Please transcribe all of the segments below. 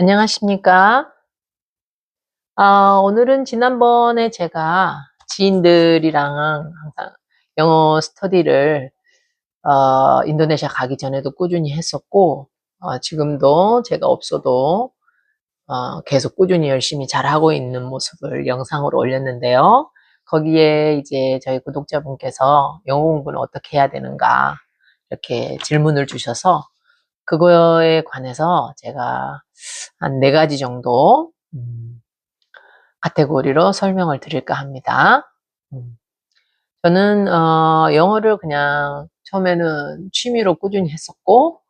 안녕하십니까. 아, 오늘은 지난번에 제가 지인들이랑 항상 영어 스터디를 어, 인도네시아 가기 전에도 꾸준히 했었고, 어, 지금도 제가 없어도 어, 계속 꾸준히 열심히 잘하고 있는 모습을 영상으로 올렸는데요. 거기에 이제 저희 구독자분께서 영어 공부는 어떻게 해야 되는가 이렇게 질문을 주셔서 그거에 관해서 제가 한 네 가지 정도 음, 카테고리로 설명을 드릴까 합니다. 음, 저는 어, 영어를 그냥 처음에는 취미로 꾸준히 했었고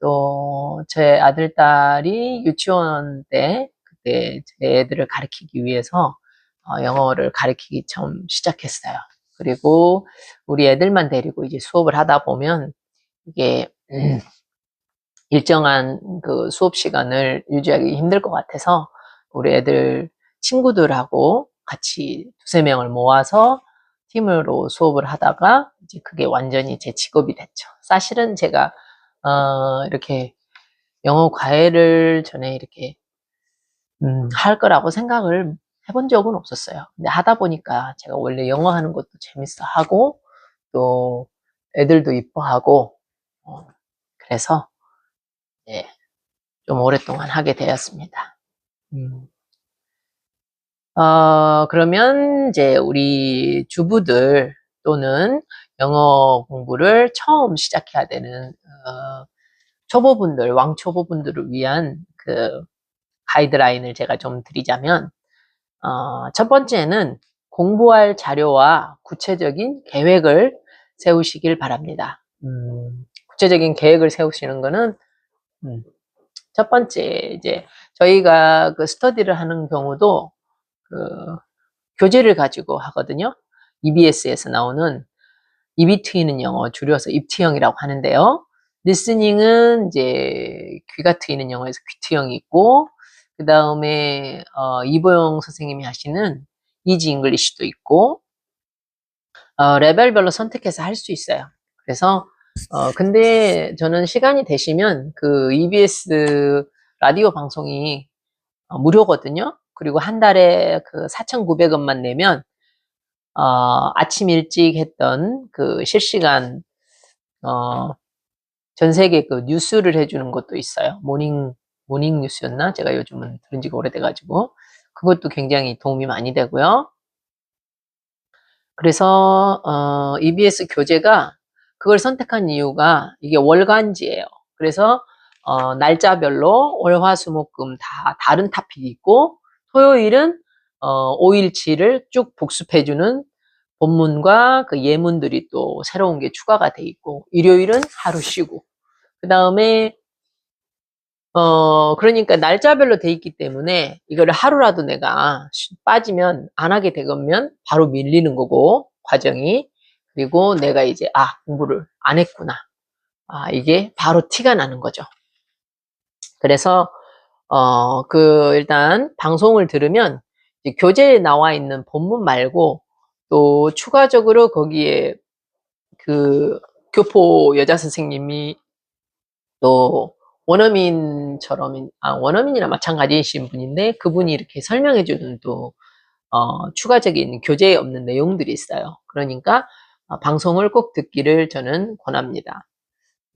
또 제 아들 딸이 유치원 때 그때 제 애들을 가르치기 위해서 어, 영어를 가르치기 처음 시작했어요. 그리고 우리 애들만 데리고 이제 수업을 하다 보면 이게 음, 일정한 그 수업 시간을 유지하기 힘들 것 같아서 우리 애들 친구들하고 같이 두세 명을 모아서 팀으로 수업을 하다가 이제 그게 완전히 제 직업이 됐죠. 사실은 제가 어, 이렇게 영어 과외를 전에 이렇게 음, 할 거라고 생각을 해본 적은 없었어요. 근데 하다 보니까 제가 원래 영어 하는 것도 재밌어 하고 또 애들도 이뻐하고 어, 그래서 예, 좀 오랫동안 하게 되었습니다. 음. 어, 그러면 이제 우리 주부들 또는 영어 공부를 처음 시작해야 되는 어, 초보분들, 왕초보분들을 위한 그 가이드라인을 제가 좀 드리자면 어, 첫 번째는 공부할 자료와 구체적인 계획을 세우시길 바랍니다. 음, 구체적인 계획을 세우시는 거는 음, 첫 번째 이제 저희가 그 스터디를 하는 경우도 그 교재를 가지고 하거든요. EBS에서 나오는 트이는 영어 줄여서 입트형이라고 하는데요. 리스닝은 이제 귀가 트이는 영어에서 귀트형이 있고 그 다음에 어, 이보영 선생님이 하시는 이지 잉글리시도 있고 어, 레벨별로 선택해서 할 수 있어요. 그래서 어, 근데 저는 시간이 되시면 그 EBS 라디오 방송이 어, 무료거든요. 그리고 한 달에 그 4,900원만 내면 어, 아침 일찍 했던 그 실시간 어, 전 세계 그 뉴스를 해주는 것도 있어요. 모닝 모닝 뉴스였나? 제가 요즘은 들은 지가 오래돼가지고 그것도 굉장히 도움이 많이 되고요. 그래서 어, EBS 교재가 그걸 선택한 이유가 이게 월간지예요. 그래서 어, 날짜별로 월화수목금 다 다른 타픽이 있고 토요일은 어, 5일치를 쭉 복습해주는 본문과 그 예문들이 또 새로운 게 추가가 돼 있고 일요일은 하루 쉬고 그 다음에 어 그러니까 날짜별로 돼 있기 때문에 이거를 하루라도 내가 빠지면 안 하게 되면 바로 밀리는 거고 과정이 그리고 내가 이제 아 공부를 안 했구나 아 이게 바로 티가 나는 거죠 그래서 어 그 일단 방송을 들으면 교재에 나와 있는 본문 말고 또 추가적으로 거기에 그 교포 여자 선생님이 또 원어민처럼 아 원어민이나 마찬가지이신 분인데 그분이 이렇게 설명해 주는 또 어, 추가적인 교재에 없는 내용들이 있어요. 그러니까 어, 방송을 꼭 듣기를 저는 권합니다.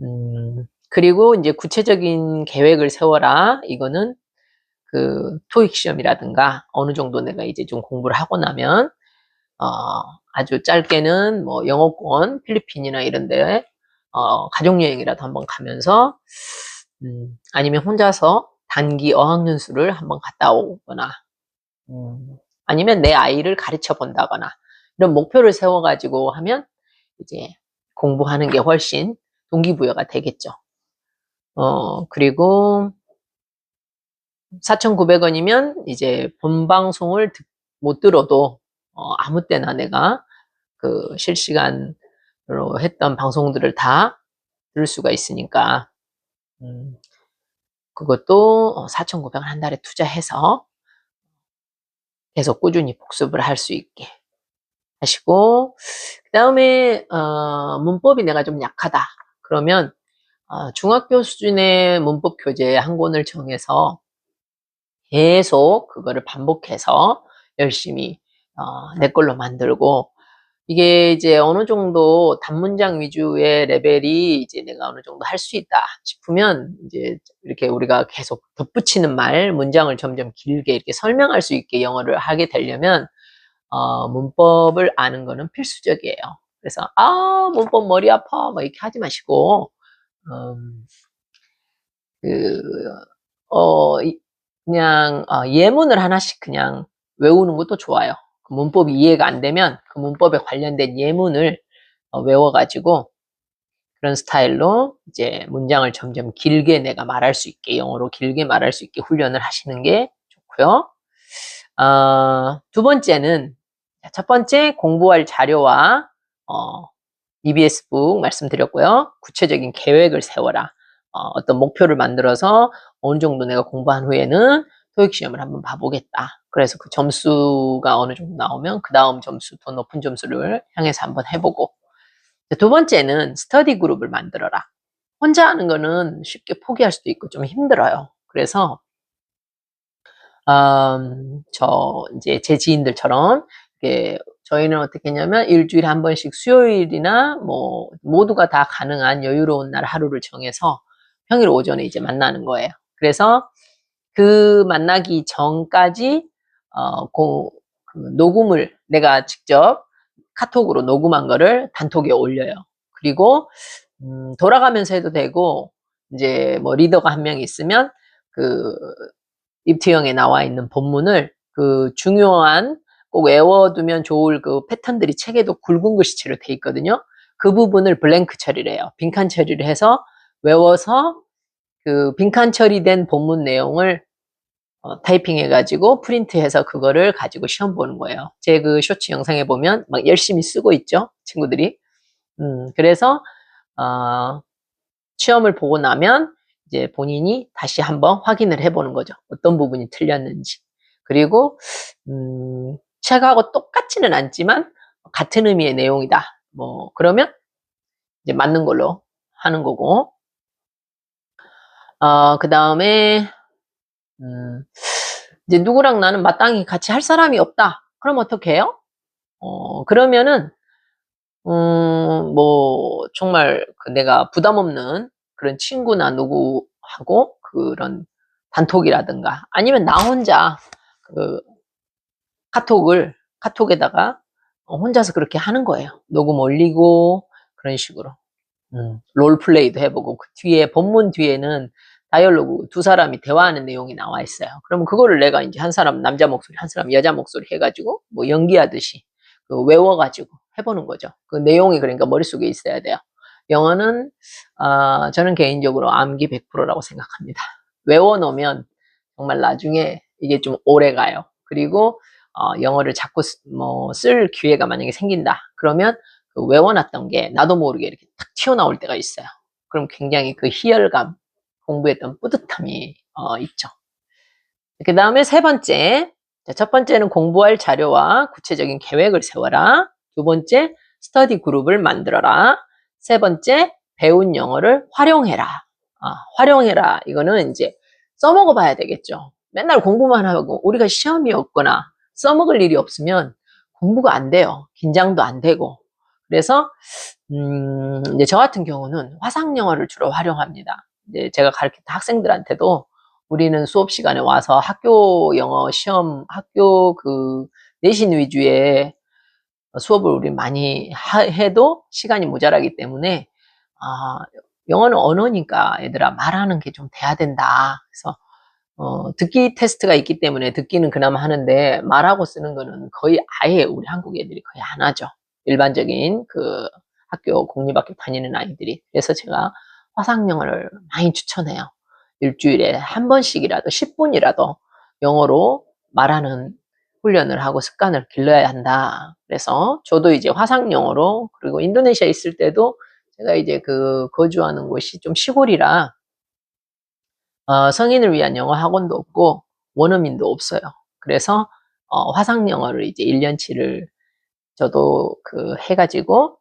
음, 그리고 이제 구체적인 계획을 세워라. 이거는 그 토익 시험이라든가 어느 정도 내가 이제 좀 공부를 하고 나면 어, 아주 짧게는 뭐 영어권, 필리핀이나 이런데 어, 가족 여행이라도 한번 가면서 음, 아니면 혼자서 단기 어학연수를 한번 갔다 오거나 음, 아니면 내 아이를 가르쳐 본다거나 이런 목표를 세워가지고 하면 이제 공부하는 게 훨씬 동기부여가 되겠죠. 어, 그리고 4,900원이면 이제 본 방송을 못 들어도 어, 아무 때나 내가 그 실시간으로 했던 방송들을 다 들을 수가 있으니까 음, 그것도 4,900원 한 달에 투자해서 계속 꾸준히 복습을 할 수 있게 하시고 그 다음에 어, 문법이 내가 좀 약하다. 그러면 어, 중학교 수준의 문법 교재 한 권을 정해서 계속 그거를 반복해서 열심히 어, 내 걸로 만들고 이게 이제 어느 정도 단문장 위주의 레벨이 이제 내가 어느 정도 할 수 있다 싶으면 이제 이렇게 우리가 계속 덧붙이는 말, 문장을 점점 길게 이렇게 설명할 수 있게 영어를 하게 되려면 어, 문법을 아는 거는 필수적이에요. 그래서 아 문법 머리 아파 뭐 이렇게 하지 마시고 음, 그, 어, 이- 그냥 어, 예문을 하나씩 그냥 외우는 것도 좋아요. 그 문법이 이해가 안 되면 그 문법에 관련된 예문을 어, 외워가지고 그런 스타일로 이제 문장을 점점 길게 내가 말할 수 있게 영어로 길게 말할 수 있게 훈련을 하시는 게 좋고요. 어, 두 번째는 자, 첫 번째 공부할 자료와 어, EBS북 말씀드렸고요. 구체적인 계획을 세워라. 어, 떤 목표를 만들어서 어느 정도 내가 공부한 후에는 토익 시험을 한번 봐보겠다. 그래서 그 점수가 어느 정도 나오면 그 다음 점수, 더 높은 점수를 향해서 한번 해보고. 두 번째는 스터디 그룹을 만들어라. 혼자 하는 거는 쉽게 포기할 수도 있고 좀 힘들어요. 그래서 음, 저 이제 제 지인들처럼 이렇게 저희는 어떻게 했냐면 일주일에 한 번씩 수요일이나 뭐 모두가 다 가능한 여유로운 날 하루를 정해서 평일 오전에 이제 만나는 거예요. 그래서 그 만나기 전까지 어, 고, 그 녹음을 내가 직접 카톡으로 녹음한 거를 단톡에 올려요. 그리고 음, 돌아가면서 해도 되고 이제 뭐 리더가 한 명 있으면 그 입티형에 나와 있는 본문을 그 중요한 꼭 외워두면 좋을 그 패턴들이 책에도 굵은 글씨체로 돼 있거든요. 그 부분을 블랭크 처리를 해요. 빈칸 처리를 해서 외워서 그 빈칸 처리된 본문 내용을 어, 타이핑해가지고 프린트해서 그거를 가지고 시험 보는 거예요. 제 그 쇼츠 영상에 보면 막 열심히 쓰고 있죠, 친구들이. 음, 그래서 어, 시험을 보고 나면 이제 본인이 다시 한번 확인을 해보는 거죠. 어떤 부분이 틀렸는지. 그리고 음, 책하고 똑같지는 않지만 같은 의미의 내용이다. 뭐 그러면 이제 맞는 걸로 하는 거고. 어, 그 다음에 음, 이제 누구랑 나는 마땅히 같이 할 사람이 없다. 그럼 어떻게 해요? 어, 그러면은 음, 뭐 정말 그 내가 부담 없는 그런 친구나 누구하고 그런 단톡이라든가 아니면 나 혼자 그 카톡을 카톡에다가 혼자서 그렇게 하는 거예요. 녹음 올리고 그런 식으로 음, 롤플레이도 해보고 그 뒤에 본문 뒤에는 다이얼로그 두 사람이 대화하는 내용이 나와 있어요. 그러면 그거를 내가 이제 한 사람 남자 목소리, 한 사람 여자 목소리 해가지고 뭐 연기하듯이 그 외워가지고 해보는 거죠. 그 내용이 그러니까 머릿속에 있어야 돼요. 영어는 어, 저는 개인적으로 암기 100%라고 생각합니다. 외워놓으면 정말 나중에 이게 좀 오래 가요. 그리고 어, 영어를 자꾸 뭐 쓸 기회가 만약에 생긴다. 그러면 그 외워놨던 게 나도 모르게 이렇게 탁 튀어나올 때가 있어요. 그럼 굉장히 그 희열감, 공부했던 뿌듯함이 어, 있죠. 그 다음에 세 번째, 첫 번째는 공부할 자료와 구체적인 계획을 세워라. 두 번째, 스터디 그룹을 만들어라. 세 번째, 배운 영어를 활용해라. 아, 활용해라. 이거는 이제 써먹어 봐야 되겠죠. 맨날 공부만 하고 우리가 시험이 없거나 써먹을 일이 없으면 공부가 안 돼요. 긴장도 안 되고. 그래서 음, 이제 저 같은 경우는 화상 영어를 주로 활용합니다. 이제 제가 가르치는 학생들한테도 우리는 수업 시간에 와서 학교 영어 시험, 학교 그 내신 위주의 수업을 우리 많이 하, 해도 시간이 모자라기 때문에 아, 영어는 언어니까 얘들아 말하는 게 좀 돼야 된다. 그래서 어, 듣기 테스트가 있기 때문에 듣기는 그나마 하는데 말하고 쓰는 거는 거의 아예 우리 한국 애들이 거의 안 하죠. 일반적인 그 학교 공립학교 다니는 아이들이. 그래서 제가 화상 영어를 많이 추천해요. 일주일에 한 번씩이라도 10분이라도 영어로 말하는 훈련을 하고 습관을 길러야 한다. 그래서 저도 이제 화상 영어로 그리고 인도네시아 있을 때도 제가 이제 그 거주하는 곳이 좀 시골이라 어, 성인을 위한 영어 학원도 없고 원어민도 없어요. 그래서 어, 화상 영어를 이제 1년치를 저도 그 해가지고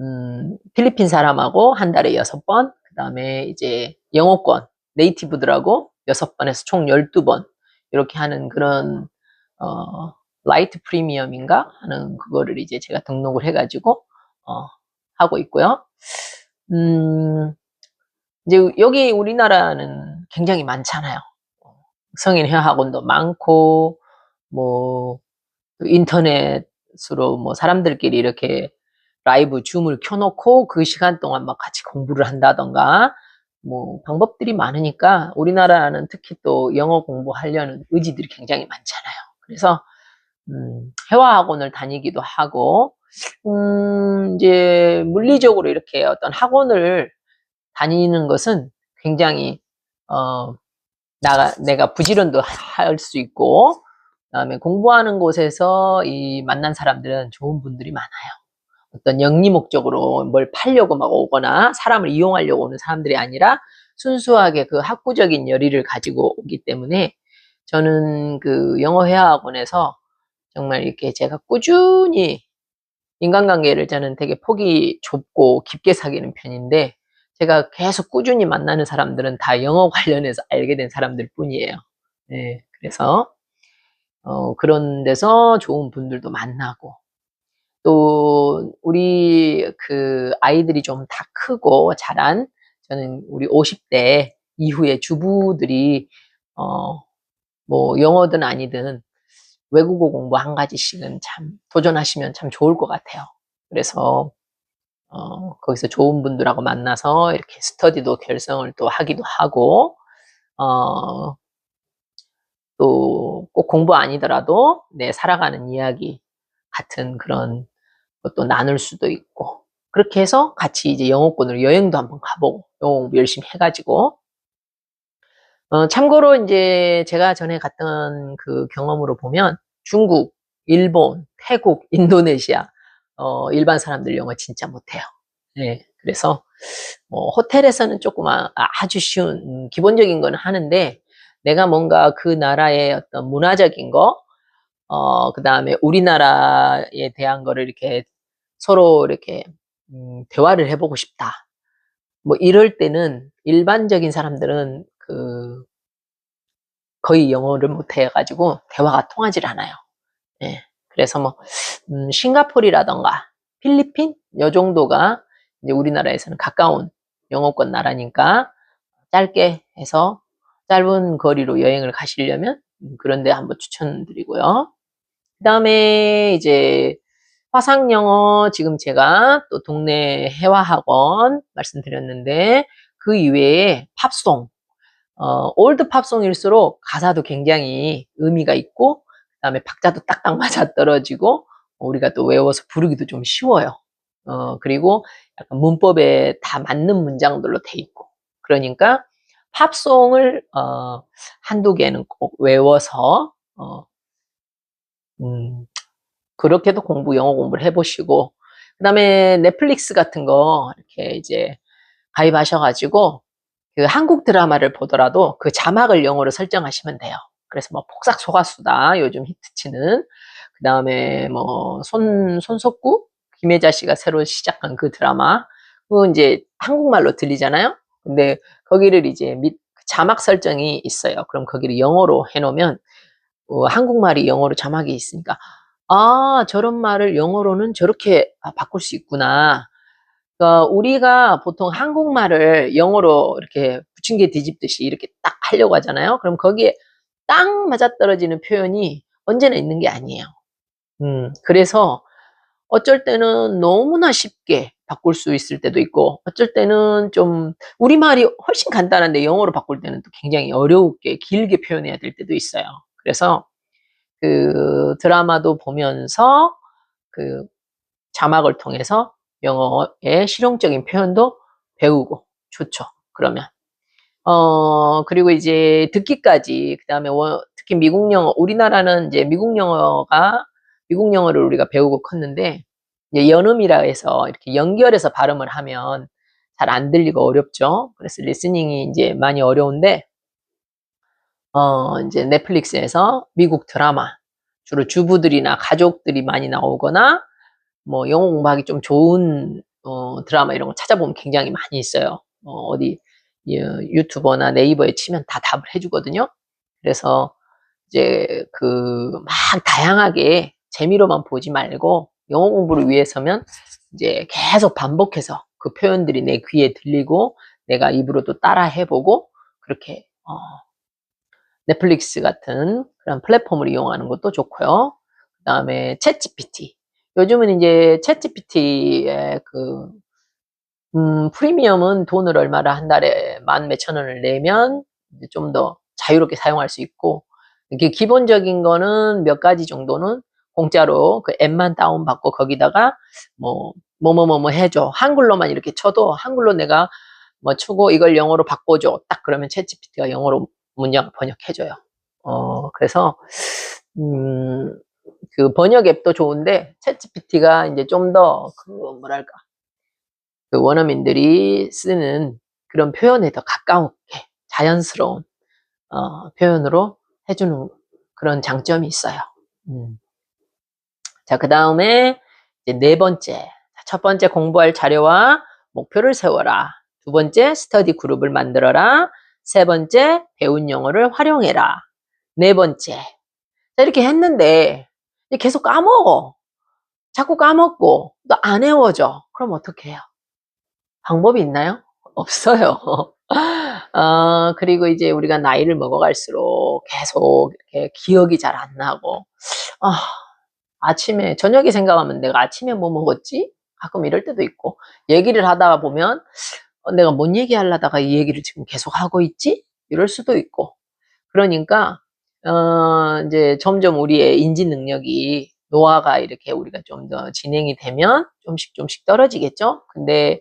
음, 필리핀 사람하고 한 달에 6번, 그 다음에 이제 영어권, 네이티브들하고 6번에서 총 12번 이렇게 하는 그런 어, 라이트 프리미엄인가 하는 그거를 이제 제가 등록을 해가지고 어, 하고 있고요. 음, 이제 여기 우리나라는 굉장히 많잖아요. 성인 회화학원도 많고 뭐 인터넷으로 뭐 사람들끼리 이렇게 라이브 줌을 켜놓고 그 시간 동안 막 같이 공부를 한다던가 뭐 방법들이 많으니까 우리나라는 특히 또 영어 공부하려는 의지들이 굉장히 많잖아요. 그래서 음, 회화학원을 다니기도 하고 음, 이제 물리적으로 이렇게 어떤 학원을 다니는 것은 굉장히 어, 나, 내가 부지런도 할 수 있고 그다음에 공부하는 곳에서 이 만난 사람들은 좋은 분들이 많아요. 어떤 영리 목적으로 뭘 팔려고 막 오거나 사람을 이용하려고 오는 사람들이 아니라 순수하게 그 학구적인 열의를 가지고 오기 때문에 저는 그 영어 회화학원에서 정말 이렇게 제가 꾸준히 인간관계를 저는 되게 폭이 좁고 깊게 사귀는 편인데 제가 계속 꾸준히 만나는 사람들은 다 영어 관련해서 알게 된 사람들 뿐이에요. 네, 그래서 어, 그런 데서 좋은 분들도 만나고 또 우리 그 아이들이 좀 다 크고 자란 저는 우리 50대 이후에 주부들이 어 뭐 영어든 아니든 외국어 공부 한 가지씩은 참 도전하시면 참 좋을 것 같아요. 그래서 어 거기서 좋은 분들하고 만나서 이렇게 스터디도 결성을 또 하기도 하고 어 또 꼭 공부 아니더라도 내 살아가는 이야기 같은 그런 것도 나눌 수도 있고 그렇게 해서 같이 이제 영어권으로 여행도 한번 가보고 영어 공부 열심히 해가지고. 어, 참고로 이제 제가 전에 갔던 그 경험으로 보면 중국, 일본, 태국, 인도네시아 어, 일반 사람들 영어 진짜 못해요. 네, 그래서 뭐 호텔에서는 조금 아, 아주 쉬운 음, 기본적인 거는 하는데 내가 뭔가 그 나라의 어떤 문화적인 거, 어, 그 다음에 우리나라에 대한 거를 이렇게 서로 이렇게 음, 대화를 해보고 싶다. 뭐 이럴 때는 일반적인 사람들은 그 거의 영어를 못 해가지고 대화가 통하질 않아요. 예. 그래서 뭐 음, 싱가폴이라던가 필리핀 요 정도가 이제 우리나라에서는 가까운 영어권 나라니까 짧게 해서 짧은 거리로 여행을 가시려면 그런데 한번 추천드리고요. 그 다음에 이제 화상영어 지금 제가 또 동네 해화학원 말씀드렸는데 그 이외에 팝송 어, 올드 팝송일수록 가사도 굉장히 의미가 있고 그 다음에 박자도 딱딱 맞아 떨어지고 우리가 또 외워서 부르기도 좀 쉬워요. 어, 그리고 약간 문법에 다 맞는 문장들로 돼 있고 그러니까 팝송을 어, 한두 개는 꼭 외워서 어, 음, 그렇게도 공부, 영어 공부를 해보시고, 그 다음에 넷플릭스 같은 거 이렇게 이제 가입하셔가지고, 그 한국 드라마를 보더라도 그 자막을 영어로 설정하시면 돼요. 그래서 뭐 폭삭 소가수다, 요즘 히트치는. 그 다음에 뭐 손, 손석구? 김혜자 씨가 새로 시작한 그 드라마. 그거 이제 한국말로 들리잖아요? 근데 거기를 이제 밑, 자막 설정이 있어요. 그럼 거기를 영어로 해놓으면, 어, 한국말이 영어로 자막이 있으니까, 아, 저런 말을 영어로는 저렇게 아, 바꿀 수 있구나. 그러니까 우리가 보통 한국말을 영어로 이렇게 부침개 뒤집듯이 이렇게 딱 하려고 하잖아요. 그럼 거기에 딱 맞아떨어지는 표현이 언제나 있는 게 아니에요. 음, 그래서 어쩔 때는 너무나 쉽게 바꿀 수 있을 때도 있고, 어쩔 때는 좀, 우리말이 훨씬 간단한데 영어로 바꿀 때는 또 굉장히 어렵게 길게 표현해야 될 때도 있어요. 그래서 그 드라마도 보면서 그 자막을 통해서 영어의 실용적인 표현도 배우고 좋죠. 그러면 어 그리고 이제 듣기까지 그 다음에 특히 미국 영어 우리나라는 이제 미국 영어가 미국 영어를 우리가 배우고 컸는데 연음이라 해서 이렇게 연결해서 발음을 하면 잘 안 들리고 어렵죠. 그래서 리스닝이 이제 많이 어려운데 어, 이제 넷플릭스에서 미국 드라마, 주로 주부들이나 가족들이 많이 나오거나, 뭐, 영어 공부하기 좀 좋은, 어, 드라마 이런 거 찾아보면 굉장히 많이 있어요. 어, 디 유튜버나 네이버에 치면 다 답을 해주거든요. 그래서 이제 그 막 다양하게 재미로만 보지 말고 영어 공부를 위해서면 이제 계속 반복해서 그 표현들이 내 귀에 들리고 내가 입으로도 따라 해보고 그렇게 어, 넷플릭스 같은 그런 플랫폼을 이용하는 것도 좋고요. 그 다음에 챗GPT. 요즘은 이제 챗GPT의 그 음, 프리미엄은 돈을 얼마를 한 달에 만 몇천 원을 내면 좀 더 자유롭게 사용할 수 있고 이게 기본적인 거는 몇 가지 정도는 공짜로 그 앱만 다운받고 거기다가 뭐 뭐뭐뭐뭐 해줘. 한글로만 이렇게 쳐도 한글로 내가 뭐 추고 이걸 영어로 바꿔줘. 딱 그러면 챗GPT가 영어로 문장 번역해줘요. 어 그래서 음, 그 번역 앱도 좋은데 챗GPT가 이제 좀 더 그 뭐랄까 그 원어민들이 쓰는 그런 표현에 더 가까우게 자연스러운 어, 표현으로 해주는 그런 장점이 있어요. 음. 자, 그 다음에 네 번째. 첫 번째 공부할 자료와 목표를 세워라. 두 번째 스터디 그룹을 만들어라. 세 번째 배운 영어를 활용해라. 네 번째. 자, 이렇게 했는데 계속 까먹어. 자꾸 까먹고 또 안 외워져. 그럼 어떻게 해요? 방법이 있나요? 없어요. 어, 그리고 이제 우리가 나이를 먹어갈수록 계속 이렇게 기억이 잘 안 나고, 아, 아침에, 저녁에 생각하면 내가 아침에 뭐 먹었지? 가끔 이럴 때도 있고, 얘기를 하다가 보면, 어, 내가 뭔 얘기 하려다가 이 얘기를 지금 계속 하고 있지? 이럴 수도 있고. 그러니까, 어, 이제 점점 우리의 인지 능력이 노화가 이렇게 우리가 좀 더 진행이 되면 좀씩 좀씩 떨어지겠죠? 근데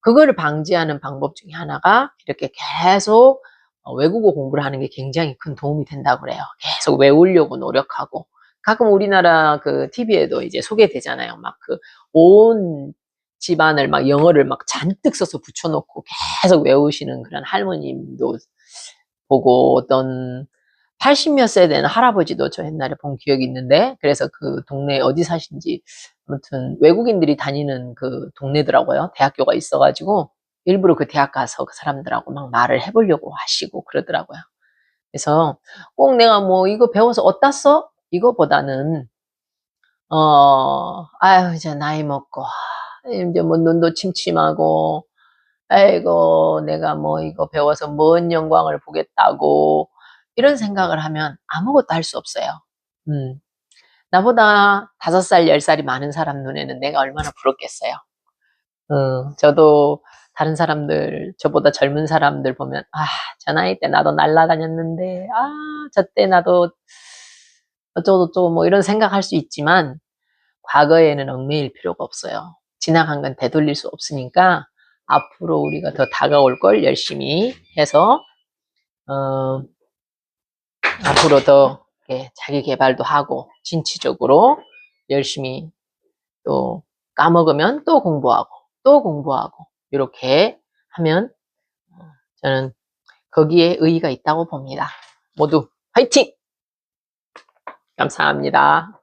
그거를 방지하는 방법 중에 하나가 이렇게 계속 어, 외국어 공부를 하는 게 굉장히 큰 도움이 된다고 그래요. 계속 외우려고 노력하고. 가끔 우리나라 그 TV에도 이제 소개되잖아요. 막 그 온 집안을 막 영어를 막 잔뜩 써서 붙여놓고 계속 외우시는 그런 할머님도 보고 어떤 80몇 세된 할아버지도 저 옛날에 본 기억이 있는데 그래서 그 동네 어디 사신지 아무튼 외국인들이 다니는 그 동네더라고요. 대학교가 있어가지고 일부러 그 대학 가서 그 사람들하고 막 말을 해보려고 하시고 그러더라고요. 그래서 꼭 내가 뭐 이거 배워서 어디다 써? 이거보다는 어 아유 이제 나이 먹고 이제 뭐 눈도 침침하고 아이고 내가 뭐 이거 배워서 뭔 영광을 보겠다고 이런 생각을 하면 아무것도 할 수 없어요. 음. 나보다 다섯 살, 열 살이 많은 사람 눈에는 내가 얼마나 부럽겠어요. 어, 저도 다른 사람들, 저보다 젊은 사람들 보면, 아, 저 나이 때 나도 날라다녔는데, 아, 저 때 나도 어쩌고저쩌고 뭐 이런 생각할 수 있지만, 과거에는 얽매일 필요가 없어요. 지나간 건 되돌릴 수 없으니까, 앞으로 우리가 더 다가올 걸 열심히 해서, 어, 앞으로 더 자기 개발도 하고 진취적으로 열심히 또 까먹으면 또 공부하고 또 공부하고 이렇게 하면 어, 저는 거기에 의의가 있다고 봅니다. 모두 화이팅! 감사합니다.